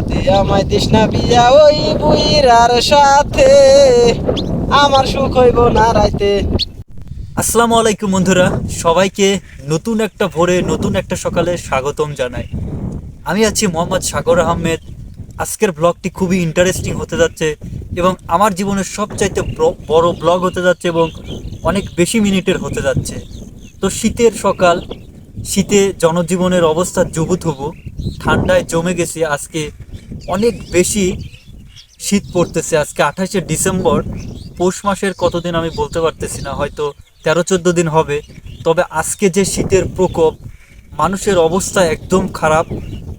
রাতে আমায় না বিয়া ওই বুইরার সাথে। আমার সুখ হইব না রাইতে। আসসালামু আলাইকুম বন্ধুরা, সবাইকে নতুন একটা ভোরে, নতুন একটা সকালে স্বাগতম জানাই। আমি আছি মোহাম্মদ সাগর আহমেদ। আজকের ব্লগটি খুবই ইন্টারেস্টিং হতে যাচ্ছে এবং আমার জীবনের সবচাইতে বড় ব্লগ হতে যাচ্ছে এবং অনেক বেশি মিনিটের হতে যাচ্ছে। তো শীতের সকাল শীতে জনজীবনের অবস্থা জুবুথুবু ঠান্ডায় জমে গেছে। আজকে অনেক বেশি শীত পড়তেছে। আজকে আঠাশে ডিসেম্বর, পৌষ মাসের কতদিন আমি বলতে পারতেছি না, হয়তো তেরো চোদ্দ দিন হবে। তবে আজকে যে শীতের প্রকোপ, মানুষের অবস্থা একদম খারাপ।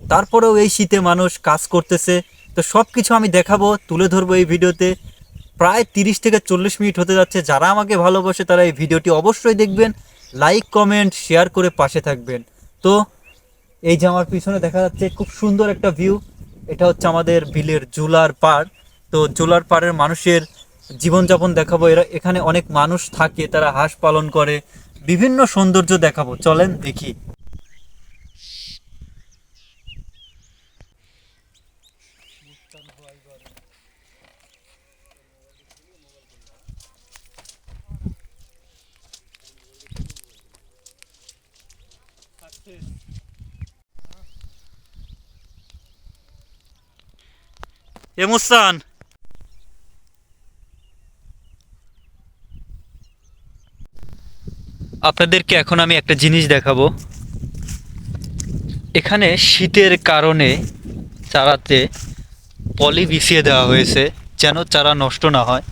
তারপরেও এই শীতে মানুষ কাজ করতেছে। তো সব কিছু আমি দেখাবো, তুলে ধরবো এই ভিডিওতে। প্রায় তিরিশ থেকে চল্লিশ মিনিট হতে যাচ্ছে। যারা আমাকে ভালোবাসে তারা এই ভিডিওটি অবশ্যই দেখবেন। লাইক কমেন্ট শেয়ার করে পাশে থাকবেন। তো এই যে আমার পিছনে দেখা যাচ্ছে খুব সুন্দর একটা ভিউ এটা হচ্ছে আমাদের বিলের জুলার পাড়। তো জুলার পাড়ের মানুষের জীবনযাপন দেখাবো। এরা, এখানে অনেক মানুষ থাকে, তারা হাঁস পালন করে। বিভিন্ন সৌন্দর্য দেখাবো। চলেন দেখি। এ মুস্তান। আপনাদেরকে এখন আমি একটা জিনিস দেখাবো। এখানে শীতের কারণে চারাতে পলি বিছিয়ে দেওয়া হয়েছে, যেন চারা নষ্ট না হয়।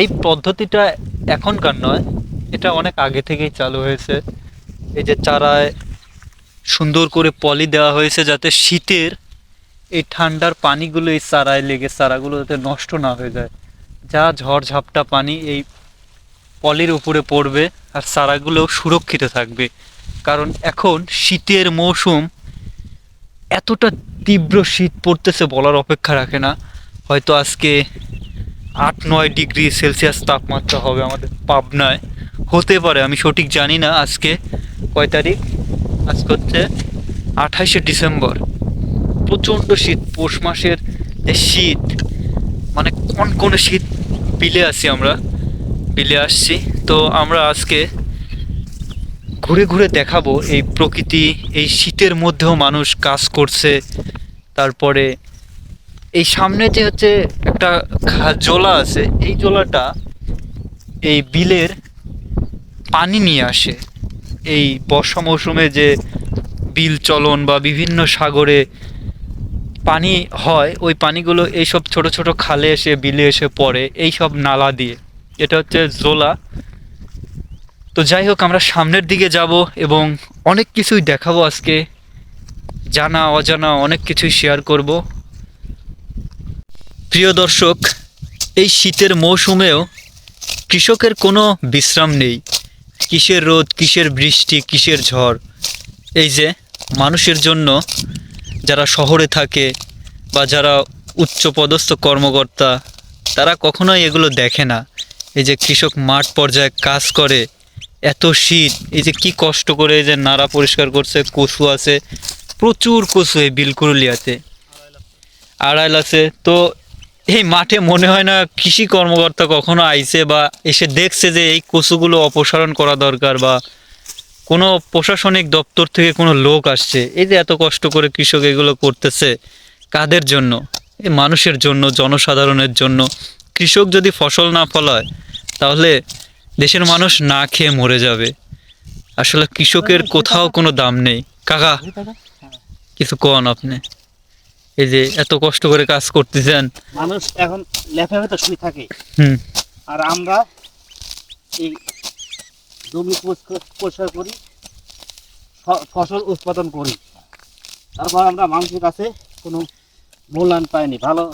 এই পদ্ধতিটা এখনকার নয়, এটা অনেক আগে থেকেই চালু হয়েছে। এই যে চারায় সুন্দর করে পলি দেওয়া হয়েছে যাতে শীতের এই ঠান্ডার পানিগুলো, এই চারায় লেগে চারাগুলো যাতে নষ্ট না হয়ে যায়। যা ঝড় ঝাপটা পানি এই পলির উপরে পড়বে আর চারাগুলো সুরক্ষিত থাকবে। কারণ এখন শীতের মৌসুম, এতটা তীব্র শীত পড়তেছে বলার অপেক্ষা রাখে না। হয়তো আজকে আট নয় ডিগ্রি সেলসিয়াস তাপমাত্রা হবে আমাদের পাবনায়। হতে পারে, আমি সঠিক জানি না আজকে কয় তারিখ? আজকে হচ্ছে আঠাশে ডিসেম্বর। প্রচণ্ড শীত, পৌষ মাসের যে শীত মানে কোন কোন শীত বিলে আছি আমরা, বিলে আসছি। তো আমরা আজকে ঘুরে ঘুরে দেখাবো এই প্রকৃতি, এই শীতের মধ্যেও মানুষ কাজ করছে, তারপরে এই সামনে যে হচ্ছে একটা জোলা আছে, এই জোলাটা এই বিলের পানি নিয়ে আসে। এই বর্ষা মৌসুমে যে বিল চলন বা বিভিন্ন সাগরে পানি হয়, ওই পানিগুলো এইসব ছোট ছোট খালে এসে, বিলে এসে পড়ে এই সব নালা দিয়ে। এটা হচ্ছে জোলা। তো যাই হোক, আমরা সামনের দিকে যাব এবং অনেক কিছুই দেখাবো আজকে। জানা, অজানা অনেক কিছুই শেয়ার করব। প্রিয় দর্শক, এই শীতের মৌসুমেও কৃষকের কোনো বিশ্রাম নেই। কিসের রোদ, কিসের বৃষ্টি, কিসের ঝড়? এই যে, মানুষের জন্য যারা শহরে থাকে বা যারা উচ্চপদস্থ কর্মকর্তা, তারা কখনোই এগুলো দেখে না। এই যে কৃষক মাঠ পর্যায়ে কাজ করে, এত শীত, এই যে কি কষ্ট করে এই যে নাড়া পরিষ্কার করছে, কচু আছে, প্রচুর কচু এই বিলকুরুলিয়াতে। আড়াইল আছে, তো এই মাঠে মনে হয় না কৃষি কর্মকর্তা কখনো আইছে বা এসে দেখছে যে এই কচুগুলো অপসারণ করা দরকার বা কোনো প্রশাসনিক দপ্তর থেকে কোনো লোক আসছে এই যে এত কষ্ট করে কৃষক এগুলো করতেছে কাদের জন্য? এই মানুষের জন্য জনসাধারণের জন্য। কৃষক যদি ফসল না ফলায় তাহলে দেশের মানুষ না খেয়ে মরে যাবে। আসলে কৃষকের কোথাও কোনো দাম নেই। কাকা কিছু কন আপনি? এই যে এত কষ্ট করে কাজ করতেছেন। মানুষ এখন লেফে তো শুয়ে থাকে। হুম। আর আমরা এই জমি পরিষ্কার- করি ফসল উৎপাদন করি। তারপর আমরা মানুষের কাছে কোনো মূল্যায়ন পাইনি ভালো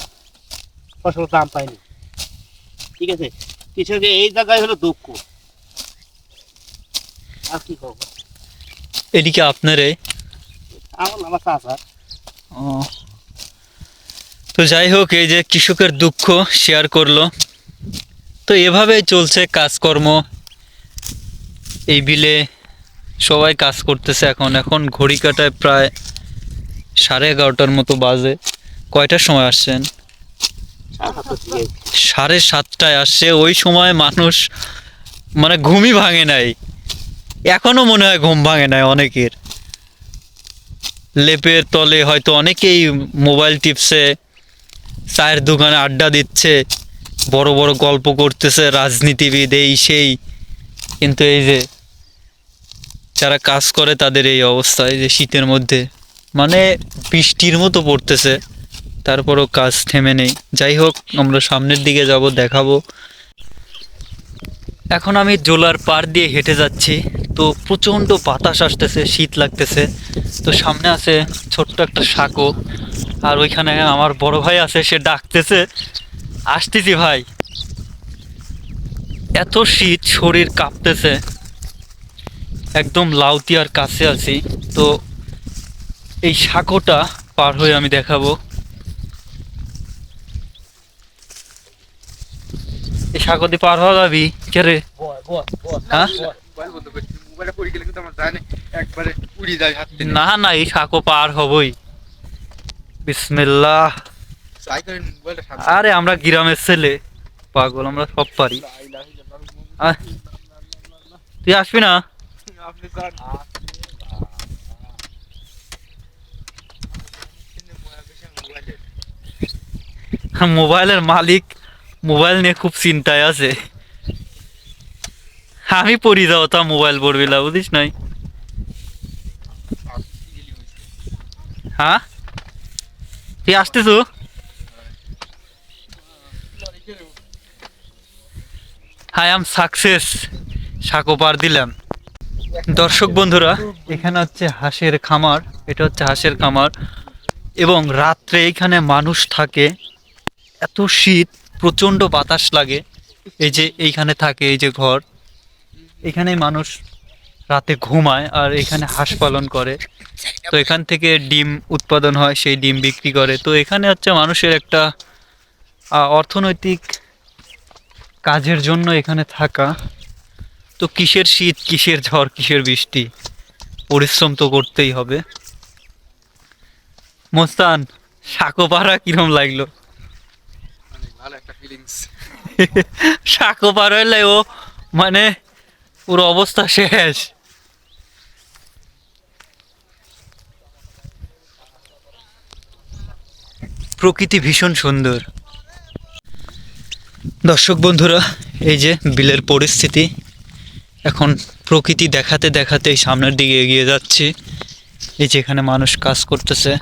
ফসল দাম পাইনি। ঠিক আছে? কৃষকের এই জায়গায় হলো দুঃখ। আর কি করব? এদিকে আপনারে? আমার আমার চাষা ও। তো যাই হোক এই যে কৃষকের দুঃখ শেয়ার করল। তো এভাবেই চলছে কাজকর্ম। এই বিলে সবাই কাজ করতেছে এখন। এখন ঘড়ি কাটায় প্রায় সাড়ে এগারোটার মতো বাজে। কয়টার সময় আসছেন? সাড়ে সাতটায় আসছে। ওই সময় মানুষ মানে ঘুমই ভাঙে নাই। এখনও মনে হয় ঘুম ভাঙে নাই অনেকের। লেপের তলে হয়তো অনেকেই মোবাইল টিপসে চায়ের দোকানে আড্ডা দিচ্ছে, বড় বড় গল্প করতেছে, রাজনীতিবিদ এই সেই। কিন্তু এই যে যারা কাজ করে তাদের এই অবস্থায় যে শীতের মধ্যে। মানে বৃষ্টির মতো পড়তেছে, তারপরও কাজ থেমে নেই। যাই হোক, আমরা সামনের দিকে যাব, দেখাবো। এখন আমি জোলার পার দিয়ে হেঁটে যাচ্ছি। তো প্রচণ্ড বাতাস আসতেছে, শীত লাগতেছে। তো সামনে আছে ছোট্ট একটা সাঁকো। আর ওইখানে আমার বড় ভাই আছে, সে ডাকতেছে, আসতেছি ভাই। এত শীত, শরীর কাঁপতেছে। একদম লাউতিয়ার কাছে আছি। তো এই সাঁকোটা পার হয়ে আমি দেখাবো। এই সাঁকোতে পার হওয়া যাবি? কে রে? হ্যাঁ? না। না এই সাঁকো পার হবই। বিসমিল্লাহ। আরে আমরা গ্রামের ছেলে। পাগল আমরা সব পারি। তুই আসবি না? আপনি যান মোবাইলের মালিক মোবাইল নিয়ে খুব চিন্তায় আছে। আমি পড়ি যাও তা মোবাইল পড়বি না বুঝিস নাই? হ্যাঁ? তুই আসতেছ? হাই আম সাকসেস সাঁকো পার দিলাম। দর্শক বন্ধুরা, এখানে হচ্ছে হাঁসের খামার, এটা হচ্ছে হাঁসের খামার, এবং রাত্রে এখানে মানুষ থাকে, এত শীত, প্রচণ্ড বাতাস লাগে, এই যে এইখানে থাকে, এই যে ঘর এখানে মানুষ রাতে ঘুমায় আর এখানে হাঁস পালন করে, তো এখান থেকে ডিম উৎপাদন হয়, সেই ডিম বিক্রি করে, তো এখানে হচ্ছে মানুষের একটা অর্থনৈতিক কাজের জন্য এখানে থাকা তো কিসের শীত কিসের ঝড় কিসের বৃষ্টি? পরিশ্রম তো করতেই হবে। মোস্তান সাঁকো পাড়া কিরম লাগল? একটা সাঁকো পার ও মানে পুরো অবস্থা শেষ। প্রকৃতি ভীষণ সুন্দর। দর্শক বন্ধুরা এই যে বিলের পরিস্থিতি এখন প্রকৃতি দেখাতে দেখাতে এই সামনের দিকে এগিয়ে যাচ্ছি। এই যে এখানে মানুষ কাজ করতেছে।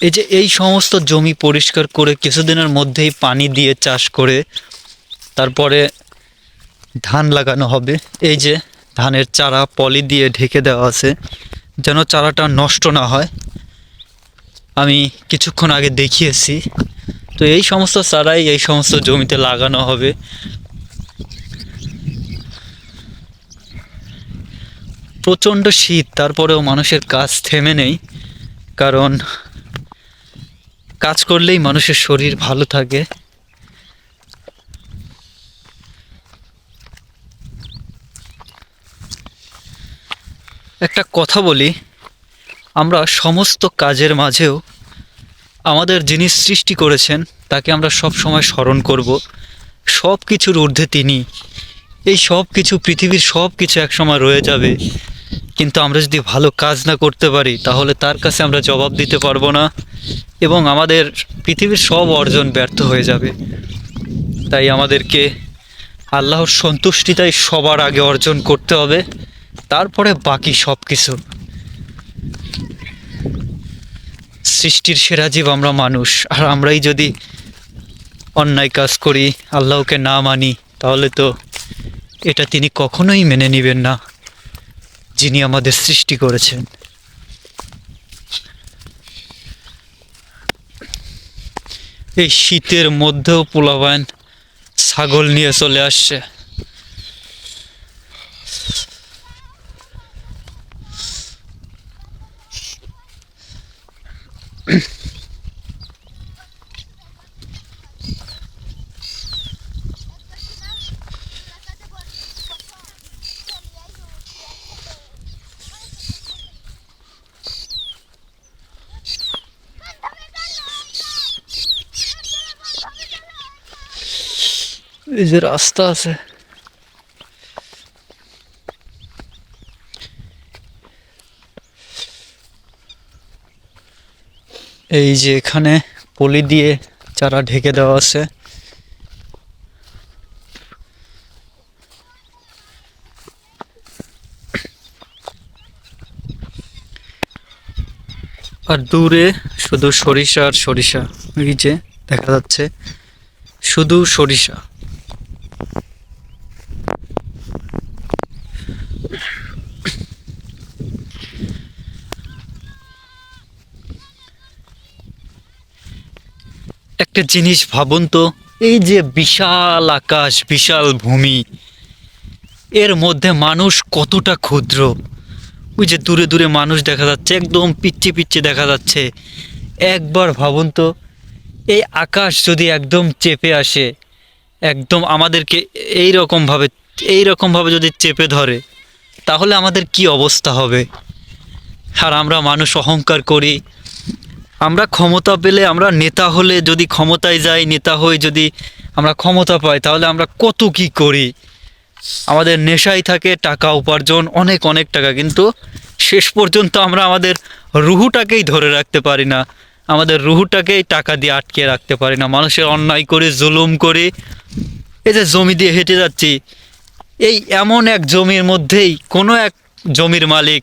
এই যে এই সমস্ত জমি পরিষ্কার করে কিছুদিনের মধ্যেই পানি দিয়ে চাষ করে তারপরে ধান লাগানো হবে। এই যে ধানের চারা পলি দিয়ে ঢেকে দেওয়া আছে, যেন চারাটা নষ্ট না হয়। আমি কিছুক্ষণ আগে দেখিয়েছি। তো এই সমস্ত চারাই এই সমস্ত জমিতে লাগানো হবে। প্রচণ্ড শীত, তারপরেও মানুষের কাজ থেমে নেই, কারণ কাজ করলেই মানুষের শরীর ভালো থাকে। একটা কথা বলি, আমরা সমস্ত কাজের মাঝেও আমাদের যিনি সৃষ্টি করেছেন, তাকে আমরা সব সময় স্মরণ করব। সব কিছুর ঊর্ধ্বে তিনি। এই সব কিছু পৃথিবীর সব কিছু একসময় রয়ে যাবে। কিন্তু আমরা যদি ভালো কাজ না করতে পারি, তাহলে তার কাছে আমরা জবাব দিতে পারব না এবং আমাদের পৃথিবীর সব অর্জন ব্যর্থ হয়ে যাবে। তাই আমাদেরকে আল্লাহর সন্তুষ্টিটাই সবার আগে অর্জন করতে হবে, তারপরে বাকি সব কিছু সৃষ্টির সেরা জীব আমরা মানুষ, আর আমরাই যদি অন্যায় কাজ করি, আল্লাহকে না মানি, তাহলে তো এটা তিনি কখনোই মেনে নেবেন না। যিনি আমাদের সৃষ্টি করেছেন এই শীতের মধ্যেও পোলাবান ছাগল নিয়ে চলে আসছে Mm-hmm. এই যে রাস্তা আছে এই যে এখানে পলি দিয়ে চারা ঢেকে দেওয়া আছে। আর দূরে শুধু সরিষা আর সরিষা, এই যে দেখা যাচ্ছে। শুধু সরিষা। একটা জিনিস ভাবুন তো, এই যে বিশাল আকাশ, বিশাল ভূমি, এর মধ্যে মানুষ কতটা ক্ষুদ্র? ওই যে দূরে দূরে মানুষ দেখা যাচ্ছে, একদম পিচ্ছি পিচ্ছি দেখা যাচ্ছে। একবার ভাবুন তো, এই আকাশ যদি একদম চেপে আসে, একদম আমাদেরকে এই রকমভাবে এই রকমভাবে যদি চেপে ধরে, তাহলে আমাদের কি অবস্থা হবে? আর আমরা মানুষ অহংকার করি আমরা ক্ষমতা পেলে আমরা নেতা হলে যদি ক্ষমতায় যাই, নেতা হয়ে যদি আমরা ক্ষমতা পাই, তাহলে আমরা কত কি করি? আমাদের নেশাই থাকে, টাকা উপার্জন, অনেক অনেক টাকা। কিন্তু শেষ পর্যন্ত আমরা আমাদের রুহুটাকেই ধরে রাখতে পারি না। আমাদের রুহুটাকেই টাকা দিয়ে আটকে রাখতে পারি না। মানুষের অন্যায় করে, জুলুম করে, এই যে জমি দিয়ে হেঁটে যাচ্ছি, এই এমন এক জমির মধ্যেই কোনো এক জমির মালিক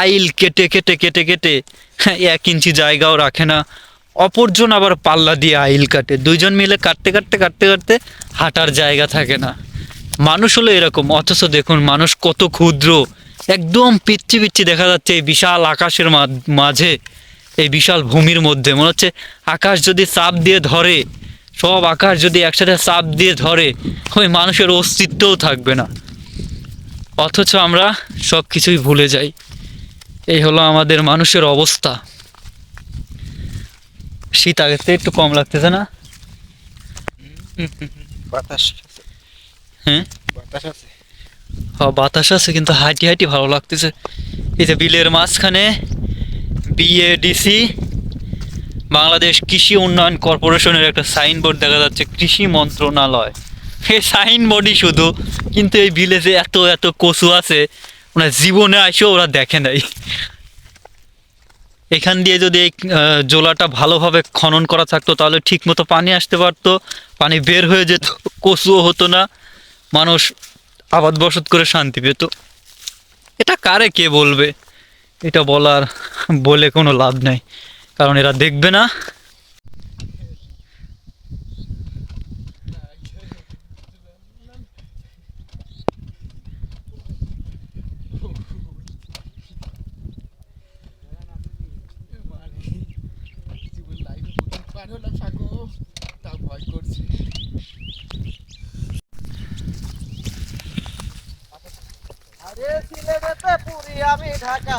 আইল কেটে কেটে কেটে কেটে এক ইঞ্চি জায়গাও রাখে না। অপরজন আবার পাল্লা দিয়ে আইল কাটে। দুইজন মিলে কাটতে কাটতে কাটতে কাটতে হাঁটার জায়গা থাকে না। মানুষ হলো এরকম। অথচ দেখুন, মানুষ কত ক্ষুদ্র। একদম পিচ্ছি পিচ্ছি দেখা যাচ্ছে এই বিশাল আকাশের মাঝে, এই বিশাল ভূমির মধ্যে। মনে হচ্ছে আকাশ যদি চাপ দিয়ে ধরে, সব আকাশ যদি একসাথে চাপ দিয়ে ধরে, ওই মানুষের অস্তিত্বও থাকবে না। অথচ আমরা সব কিছুই ভুলে যাই। এই হলো আমাদের মানুষের অবস্থা। শীত থেকে একটু কম লাগতেছে না? বাতাস হ্যাঁ? বাতাস আছে। হ্যাঁ বাতাস আছে কিন্তু হাঁটি হাঁটি ভালো লাগতেছে। এই যে বিলের মাঝখানে বিএডিসি বাংলাদেশ কৃষি উন্নয়ন কর্পোরেশনের একটা সাইনবোর্ড দেখা যাচ্ছে কৃষি মন্ত্রণালয়। এই সাইনবোর্ডই শুধু কিন্তু এই বিলে যে এত এত কচু আছে ওরা জীবনে আসেও ওরা দেখে নাই। এখান দিয়ে যদি এই জোলাটা ভালোভাবে খনন করা থাকতো, তাহলে ঠিক মতো পানি আসতে পারতো, পানি বের হয়ে যেত, কচুও হতো না, মানুষ আবাদ বসত করে শান্তি পেত। এটা কারে কে বলবে? এটা বলার বলে কোনো লাভ নাই, কারণ এরা দেখবে না আরে সিলেটেতে পুরি আমি ঢাকা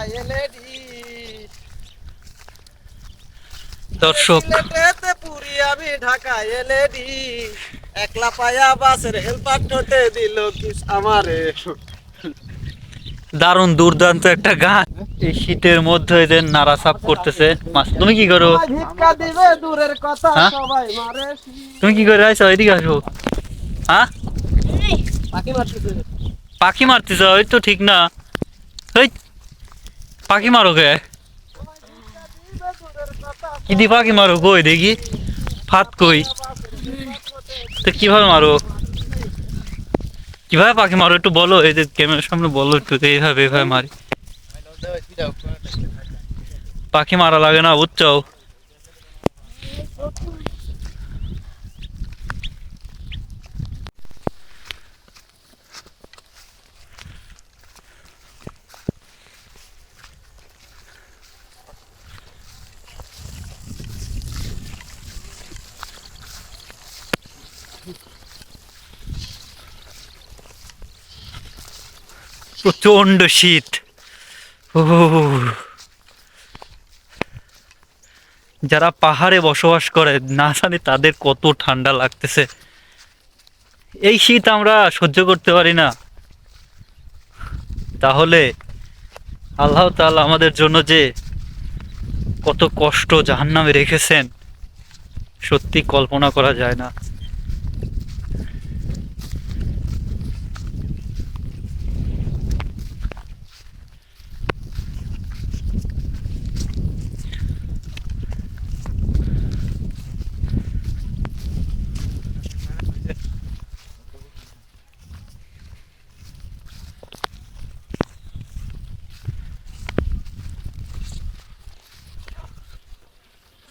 দর্শক। পুরি আমি ঢাকা একলা পায়া বাসের হেলপার ঠোঁটে দিল কিস আমারে। দারুণ দুর্দান্ত একটা গান। এই শীতের মধ্যে এদের নাড়া সাপ করতেছে। মাছ তুমি কি করো? সবাই ভিক্ষা দিবে দূরের কথা হ্যাঁ? তুমি কি করে আছো এদিকে আসো। হ্যাঁ? পাখি মারতেছে। পাখি মারতেছ ওই তো ঠিক না। এই পাখি মারো কে? কি দি পাখি মারো কই দেখি। ফাত কই। তো কীভাবে মারো? কীভাবে পাখি মারো একটু বলো, এই যে ক্যামেরার সামনে বলো একটু এইভাবে এইভাবে মারি। পাখি মারা লাগে না, বুঝছ? প্রচণ্ড শীত। ও যারা পাহাড়ে বসবাস করে, না জানি তাদের কত ঠান্ডা লাগতেছে। এই শীত আমরা সহ্য করতে পারি না। তাহলে আল্লাহ তাল আমাদের জন্য যে কত কষ্ট জাহান্নামে রেখেছেন, সত্যি কল্পনা করা যায় না।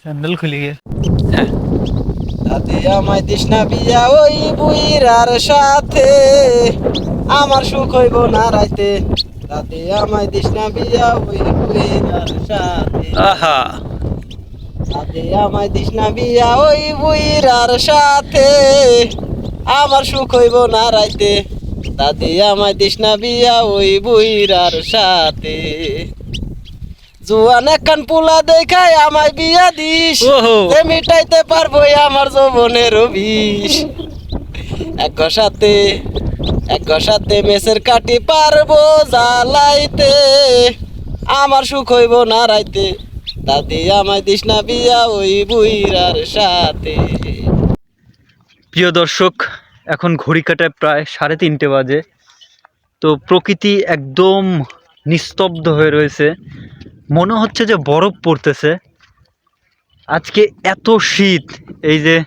স্যান্ডেল খুলে গিয়ে দাদি আমায় দিস না বিয়া ওই বুইরার সাথে। আমার সুখ হইব না রাইতে। দাদি আমায় না বিয়া ওই বুইরার সাথে। আহা। দাদি আমায় না বিয়া ওই বুইরার সাথে। আমার সুখ হইব না রাইতে। দাদি আমায় না বিয়া ওই বুইরার সাথে। জুয়ান একখান পোলা দেখায় আমায় বিয়া দিস। মিটাইতে পারব আমার যৌবনের বিষ। এক সাথে এক সাথে মেসের কাটি পারব জ্বালাইতে। আমার সুখ হইব না রাইতে। দাদি আমায় দিস না বিয়া ওই বুইরার সাথে। প্রিয় দর্শক এখন ঘড়ি কাটায় প্রায় সাড়ে তিনটে বাজে। তো প্রকৃতি একদম নিস্তব্ধ হয়ে রয়েছে। মনে হচ্ছে যে বরফ পড়তেছে। আজকে এত শীত, এই যে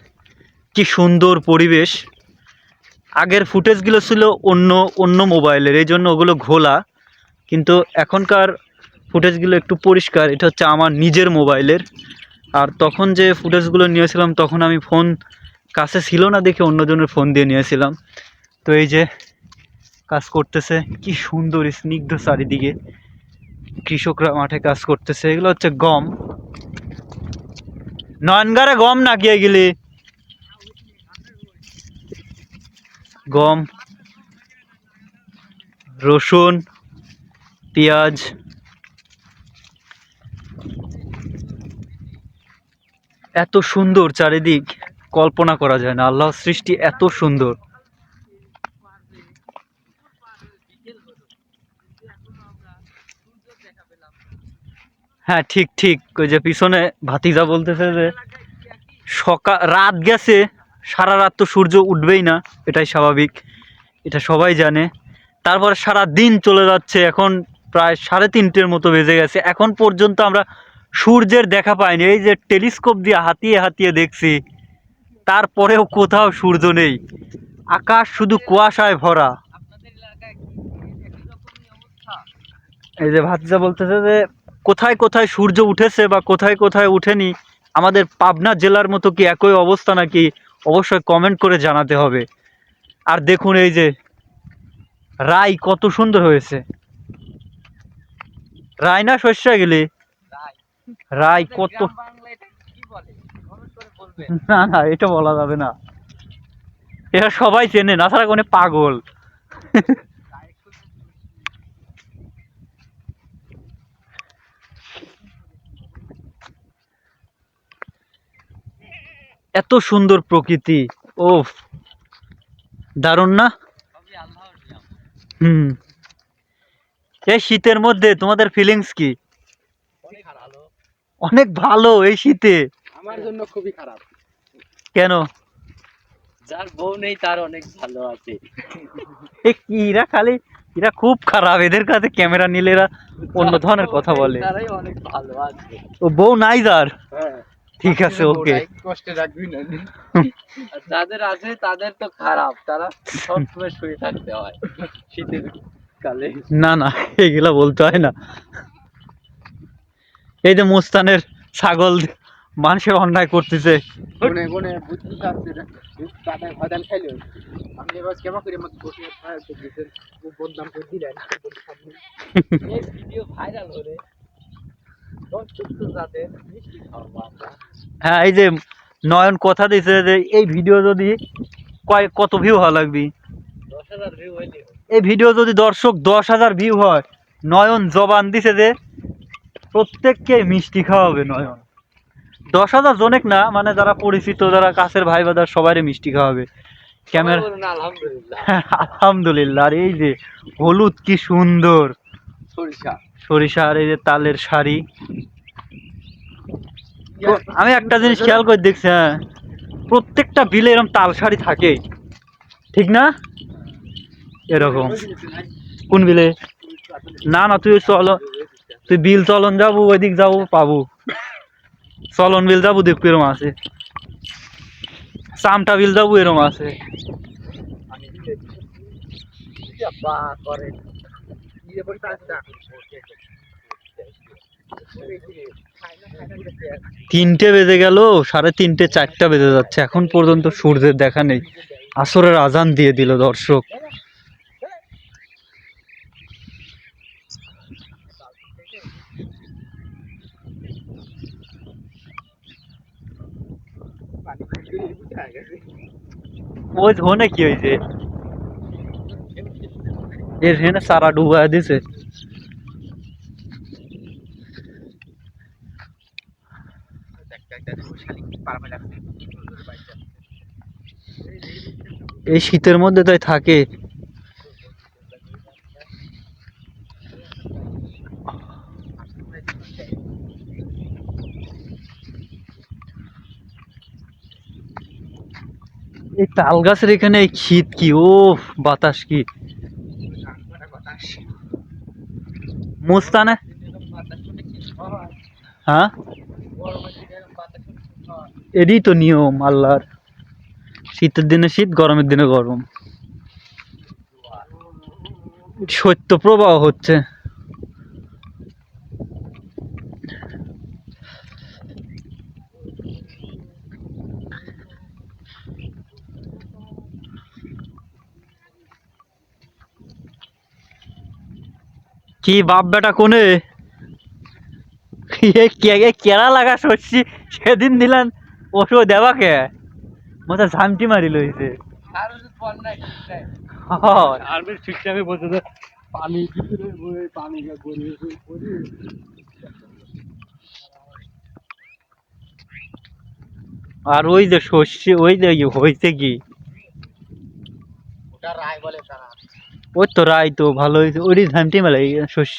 কি সুন্দর পরিবেশ। আগের ফুটেজগুলো ছিল অন্য অন্য মোবাইলের, এই জন্য ওগুলো ঘোলা। কিন্তু এখনকার ফুটেজগুলো একটু পরিষ্কার, এটা হচ্ছে আমার নিজের মোবাইলের। আর তখন যে ফুটেজগুলো নিয়েছিলাম, তখন আমি ফোন কাছে ছিল না দেখে অন্যজনের ফোন দিয়ে নিয়েছিলাম। তো এই যে কাজ করতেছে, কি সুন্দর স্নিগ্ধ চারিদিকে। কৃষকরা মাঠে কাজ করতেছে, এগুলো হচ্ছে গম। নয়নগারে গম না গিয়ে গেলি গম, রসুন, পেঁয়াজ। এত সুন্দর চারিদিক, কল্পনা করা যায় না। আল্লাহর সৃষ্টি এত সুন্দর। হ্যাঁ ঠিক ঠিক। ওই যে পিছনে ভাতিজা বলতেছে যে সকাল রাত গেছে সারা রাত তো সূর্য উঠবেই না এটাই স্বাভাবিক এটা সবাই জানে। তারপরে সারা দিন চলে যাচ্ছে এখন প্রায় সাড়ে তিনটের মতো বেজে গেছে। এখন পর্যন্ত আমরা সূর্যের দেখা পাইনি। এই যে টেলিস্কোপ দিয়ে হাতিয়ে হাতিয়ে দেখছি তারপরেও কোথাও সূর্য নেই। আকাশ শুধু কুয়াশায় ভরা। এই যে ভাতিজা বলতেছে যে কোথায় কোথায় সূর্য উঠেছে বা কোথায় কোথায় উঠেনি আমাদের পাবনা জেলার মতো কি একই অবস্থা নাকি অবশ্যই কমেন্ট করে জানাতে হবে। আর দেখুন এই যে, রাই কত সুন্দর হয়েছে। রাই না শস্য গেলে? রাই কত না না, এটা বলা যাবে না। এরা সবাই চেনে, না ছাড়া কোনো পাগল। এত সুন্দর প্রকৃতি। ও দারুণ না? হুম। এই শীতের মধ্যে তোমাদের ফিলিংস কি? অনেক ভালো এই শীতে। আমার জন্য খুবই খারাপ। কেন? যার বউ নেই তার অনেক ভালো আছে। এ কি এরা খালি এরা খুব খারাপ। এদের কাছে ক্যামেরা নিলে এরা অন্য ধরনের কথা বলে। তারাই অনেক ভালো আছে। ও বউ নাই যার? হ্যাঁ। ঠিক আছে ওকে। কষ্টে রাখবি না। যাদের আছে তাদের তো খারাপ তারা সবসময় শুয়ে থাকতে হয় শীতের কালে। না না এগুলা বলতে হয় না। এই যে মুস্তানের ছাগল মানুষের অন্যায় করতেছে। ভিডিও ভাইরাল হলে যাদের মিষ্টি আমরা হ্যাঁ এই যে নয়ন কথা দিছে যে এই ভিডিও যদি কয় কত ভিউ হওয়া লাগবে? এই ভিডিও যদি দর্শক দশ হাজার ভিউ হয় নয়ন জবান দিছে যে প্রত্যেককে মিষ্টি খাওয়াবে নয়ন। দশ হাজার জনেক না মানে যারা পরিচিত যারা কাছের ভাই বাদার সবাই মিষ্টি খাওয়াবে। ক্যামেরা আলহামদুলিল্লাহ। আর এই যে হলুদ কি সুন্দর। সরিষা। সরিষা আর এই যে তালের শাড়ি আমি একটা জিনিস খেয়াল করে দেখছি হ্যাঁ। প্রত্যেকটা বিলে এরকম তাল শাড়ি থাকে। ঠিক না? এরকম। কোন বিলে? না না, তুই চল। তুই বিল চলন যাব, ওইদিক যাব, পাবো। চলন বিল যাব দেখ এরম আছে। চামটা বিল যাব, এরম আছে। তিনটে বেজে গেল, সাড়ে তিনটে, চারটা বেজে যাচ্ছে। এখন পর্যন্ত সূর্যের দেখা নেই। আসরের আজান দিয়ে দিল দর্শক। ওই ধনে কি হয়েছে? এর হেনে সারা ডুবাই দিছে। এই শীতের মধ্যে তাই থাকে। এই তাল গাছের এখানে এই শীত কি? ও বাতাস কি? মুস্তানে? হ্যাঁ? এরই তো নিয়ম আল্লাহর। শীতের দিনে শীত, গরমের দিনে গরম। শৈত্য প্রবাহ হচ্ছে। কি বাপ বেটা কোনে? কেরা লাগা সরছি? সেদিন দিলেন ওষুধ দেওয়াকে? মাথা ঝামটি মারি লইছে পানি পানি আর ওই যে শস্য ওই যে হয়েছে কি? ওই তো রায় তো ভালো হয়েছে ওই ঝামটি মেলা শস্য।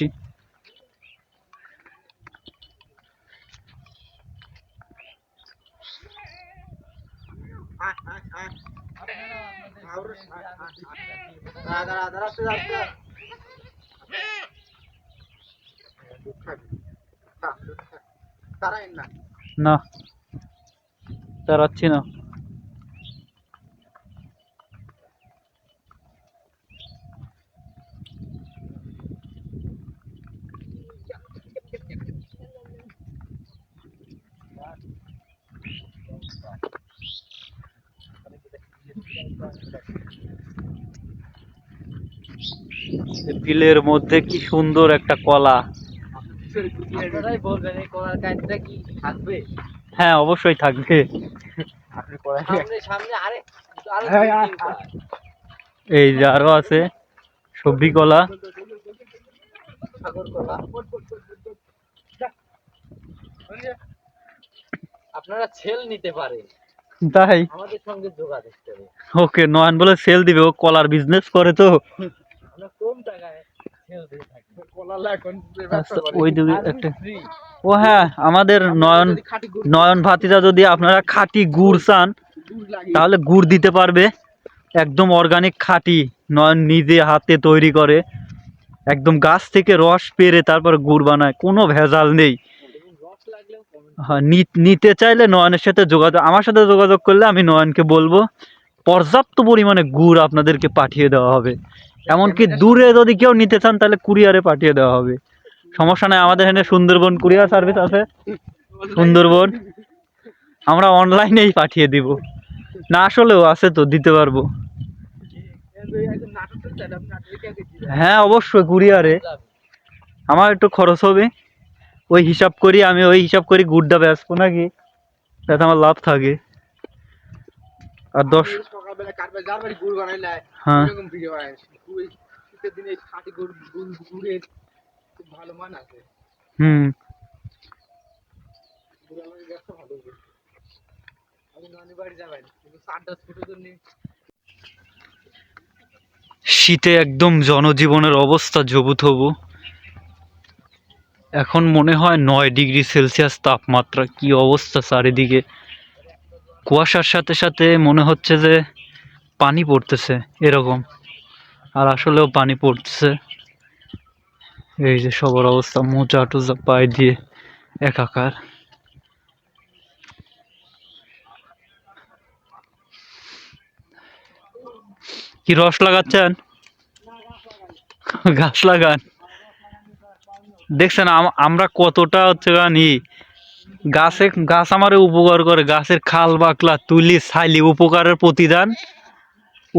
দাঁড়া দাঁড়া দাঁড়া তুই দাঁড়া তারা না। না তারাচ্ছি না। বিলের মধ্যে কি সুন্দর একটা কলা। হ্যাঁ অবশ্যই থাকবে। হ্যাঁ, হ্যাঁ, কলা। এই যে আরও আছে সবজি কলা। সাগর আপনারা ছেল নিতে পারেন। তাই? আমাদের সঙ্গে যোগাযোগ করে ওকে নয়ন বলে সেল দিবে ও কলার বিজনেস করে তো আমরা কম টাকায় ছেল দিয়ে থাকি কলালা এখন আচ্ছা, ওই দিকে আর একটা ফ্রি ও হ্যাঁ আমাদের নয়ন নয়ন ভাতিজা যদি আপনারা খাঁটি গুড় চান তাহলে গুড় দিতে পারবে। একদম অর্গানিক খাঁটি। নয়ন নিজে হাতে তৈরি করে। একদম গাছ থেকে রস পেরে তারপর গুড় বানায়। কোনো ভেজাল নেই। হ্যাঁ নি- নিতে চাইলে নয়নের সাথে যোগাযোগ আমার সাথে যোগাযোগ করলে আমি নয়নকে বলব পর্যাপ্ত পরিমাণে গুড় আপনাদেরকে পাঠিয়ে দেওয়া হবে। এমনকি দূরে যদি কেউ নিতে চান, তাহলে কুরিয়ারে পাঠিয়ে দেওয়া হবে। সমস্যা নাই, আমাদের এখানে সুন্দরবন কুরিয়ার সার্ভিস আছে। সুন্দরবন, আমরা অনলাইনেই পাঠিয়ে দিব। না আসলেও আছে তো, দিতে পারব। হ্যাঁ অবশ্যই, কুরিয়ারে। আমার একটু খরচ হবে। ওই হিসাব করি, আমি ওই হিসাব করি গুড়টা বেচবো নাকি? যাতে আমার লাভ থাকে। আর দশ সকালবেলা কাটবে যার বাড়ি গুড় বানাইলে এরকম ভিডিও ওই শীতের দিনে খাঁটি গুড় গুড় গুড়ের খুব ভালো মান আছে। হুম। গুড় আমাদের ব্যবসা ভালো হবে নানি বাড়ি যাবেন কিন্তু চার দশ জন্য শীতে একদম জনজীবনের অবস্থা জবুথবু এখন মনে হয় নয় ডিগ্রি সেলসিয়াস তাপমাত্রা কি অবস্থা চারিদিকে। কুয়াশার সাথে সাথে মনে হচ্ছে যে পানি পড়তেছে, এরকম। আর আসলেও পানি পড়তেছে। এই যে সবার অবস্থা, মোজা টোজা পায়ে দিয়ে একাকার। কি রস লাগাচ্ছেন? গাছ লাগান। দেখছেন, আম- আমরা কতটা হচ্ছে গানি গাছে গাছ আমারে উপকার করে, গাছের খাল বাকলা তুলি, ছাইলি উপকারের প্রতিদান।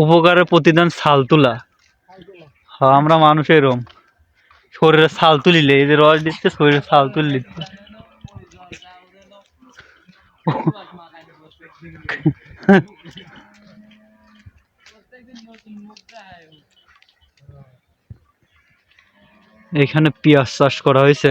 উপকারের প্রতিদান ছাল তোলা হ্যাঁ আমরা মানুষ এরম। শরীরে ছাল তুলিলে, এই যে রস দিচ্ছে, শরীরে ছাল তুলি এখানে পেঁয়াজ চাষ করা হয়েছে।